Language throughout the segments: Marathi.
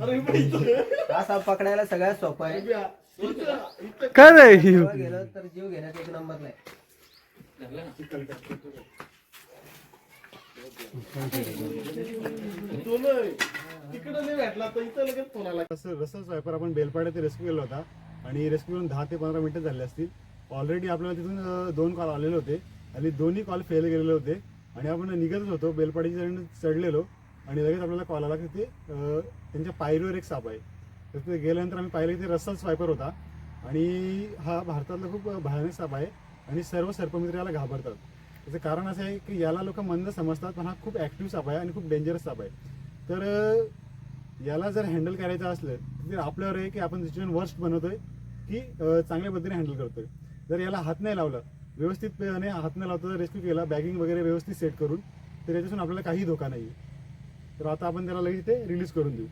हा साप पकडायला सगळ्यात सोपं आहे. काय रे गेलं तर जीव घेण्यात एक नंबर नाही. आपण बेलपाड्या ते रेस्क्यू केला होता. आणि रेस्क्यू करून दहा ते पंधरा मिनिटं झाले असतील. ऑलरेडी आपल्याला तिथून अं, दोन कॉल आलेले होते. आणि दोन्ही कॉल फेल गेलेले होते. आणि आपण निघतच होतो. बेलपाडीच्या साईडने चढलेलो. आणि लगेच आपल्याला कॉल आला की ते त्यांच्या पायरीवर एक साप आहे. तर ते गेल्यानंतर आम्ही पाहिलं की ते रसल स्वायपर होता. आणि हा भारतातला खूप भयानक साप आहे आणि सर्व सर्पमित्र याला घाबरतात. त्याचं कारण असं आहे की याला लोक मंद समजतात पण हा खूप ॲक्टिव्ह साप आहे आणि खूप डेंजरस साप आहे. तर याला जर हँडल करायचं असलं तर आपल्यावर आहे की आपण सिच्युएशन वर्स्ट बनवतोय की चांगल्या पद्धतीने हँडल करतोय. जर याला हात नाही लावला व्यवस्थितपणे हात नाही लावता जर रेस्क्यू केला बॅगिंग वगैरे व्यवस्थित सेट करून तर याच्यापासून आपल्याला काही धोका नाही आहे तर आता आपण त्याला लगेच ते रिलीज करून देऊ.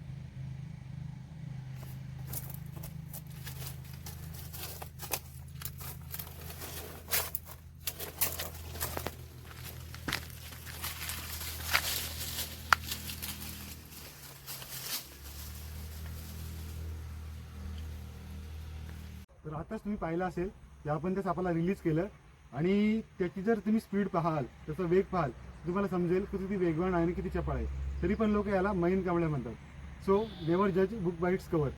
तर आताच तुम्ही पाहिलं असेल की आपण त्या सापाला रिलीज केलं. आणि त्याची जर तुम्ही स्पीड पाहाल त्याचा वेग पाहाल तुम्हाला समजेल की किती वेगवान आहे आणि किती चपळ आहे. तरी पण लोक याला मैन कांबळ्या म्हणतात. सो नेवर जज बुक बाईट्स कवर